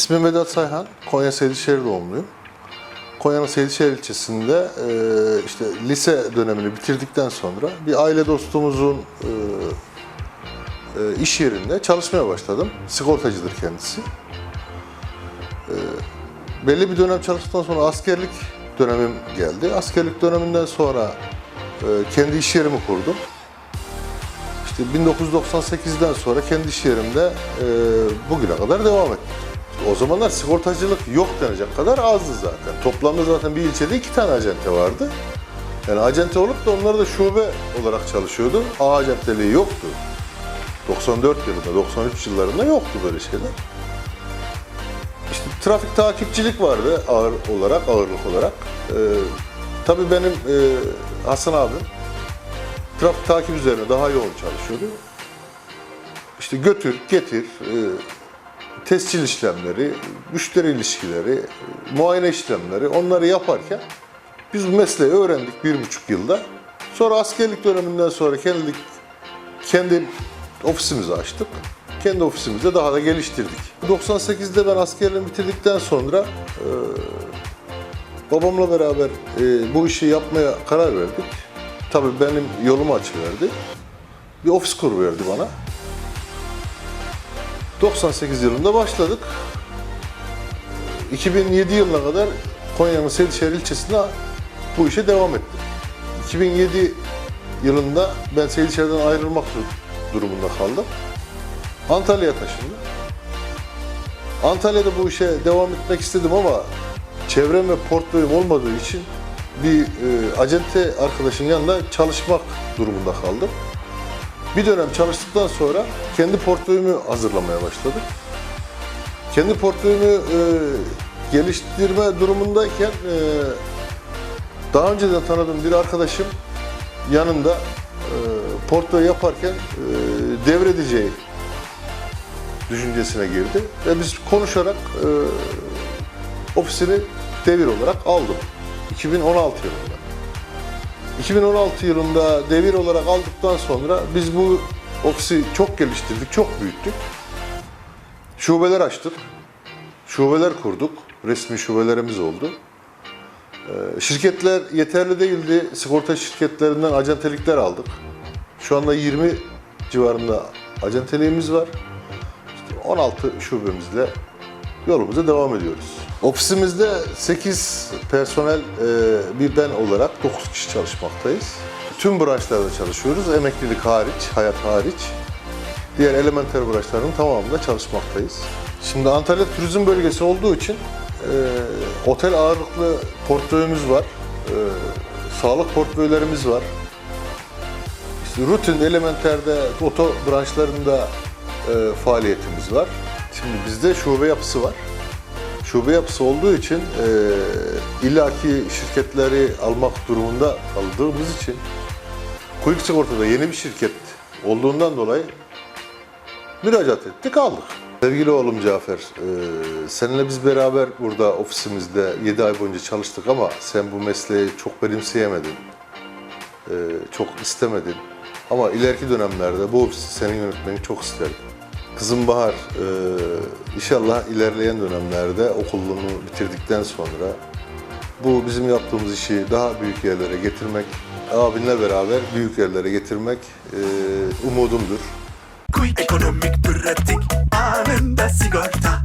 İsmim Vedat Sayhan, Konya Seydişehir doğumluyum. Konya'nın Seydişehir ilçesinde e, işte lise dönemini bitirdikten sonra bir aile dostumuzun e, e, iş yerinde çalışmaya başladım. Sigortacıdır kendisi. E, belli bir dönem çalıştıktan sonra askerlik dönemim geldi. Askerlik döneminden sonra kendi iş yerimi kurdum. İşte 1998'den sonra kendi iş yerimde bugüne kadar devam ettim. O zamanlar sigortacılık yok denecek kadar azdı zaten. Toplamda zaten bir ilçede iki tane acente vardı. Yani acente olup da onlar da şube olarak çalışıyordu. A acenteliği yoktu. 94 yılında, 93 yıllarında yoktu böyle şeyler. İşte trafik takipçilik vardı ağır olarak, ağırlık olarak. Ee, tabii benim e, Hasan abim trafik takip üzerine daha yoğun çalışıyordu. İşte götür, getir, e, tescil işlemleri, müşteri ilişkileri, muayene işlemleri onları yaparken biz bu mesleği öğrendik bir buçuk yılda. Sonra askerlik döneminden sonra kendi, kendi ofisimizi açtık. Kendi ofisimizde daha da geliştirdik. 98'de ben askerliğimi bitirdikten sonra e, babamla beraber e, bu işi yapmaya karar verdik. Tabii benim yolumu açıverdi. Bir ofis kuruverdi bana. 98 yılında başladık. 2007 yılına kadar Konya'nın Seydişehir ilçesinde bu işe devam ettim. 2007 yılında ben Seydişehir'den ayrılmak dur- durumunda kaldım. Antalya'ya taşındım. Antalya'da bu işe devam etmek istedim ama çevrem ve portföyüm olmadığı için bir e, acente arkadaşın yanında çalışmak durumunda kaldım. Bir dönem çalıştıktan sonra kendi portföyümü hazırlamaya başladım. Kendi portföyümü e, geliştirme durumundayken e, daha önceden tanıdığım bir arkadaşım yanında e, portföy yaparken e, devredeceği düşüncesine girdi ve biz konuşarak e, ofisini devir olarak aldım. 2016 yılında. 2016 yılında devir olarak aldıktan sonra biz bu ofisi çok geliştirdik, çok büyüttük. Şubeler açtık. Şubeler kurduk. Resmi şubelerimiz oldu. Ee, Şirketler yeterli değildi. Sigorta şirketlerinden acentelikler aldık. Şu anda 20 civarında acenteliğimiz var. İşte 16 şubemizle yolumuza devam ediyoruz. Ofisimizde 8 personel, e, bir ben olarak 9 kişi çalışmaktayız. Tüm branşlarda çalışıyoruz, emeklilik hariç, hayat hariç. Diğer elementer branşların tamamında çalışmaktayız. Şimdi Antalya turizm bölgesi olduğu için e, otel ağırlıklı portföyümüz var. E, sağlık portföylerimiz var. İşte rutin elementerde oto branşlarında e, faaliyetimiz var. Şimdi bizde şube yapısı var. Şube yapısı olduğu için e, illaki şirketleri almak durumunda kaldığımız için Quick Sigorta'da yeni bir şirket olduğundan dolayı müracaat ettik aldık. Sevgili oğlum Cafer, e, seninle biz beraber burada ofisimizde 7 ay boyunca çalıştık ama sen bu mesleği çok benimseyemedin. E, çok istemedin. Ama ileriki dönemlerde bu ofisi senin yönetmeni çok isterdim. Kızım Bahar, e, inşallah ilerleyen dönemlerde okulunu bitirdikten sonra bu bizim yaptığımız işi daha büyük yerlere getirmek, abinle beraber büyük yerlere getirmek e, umudumdur. Quick ekonomik pratik anında sigorta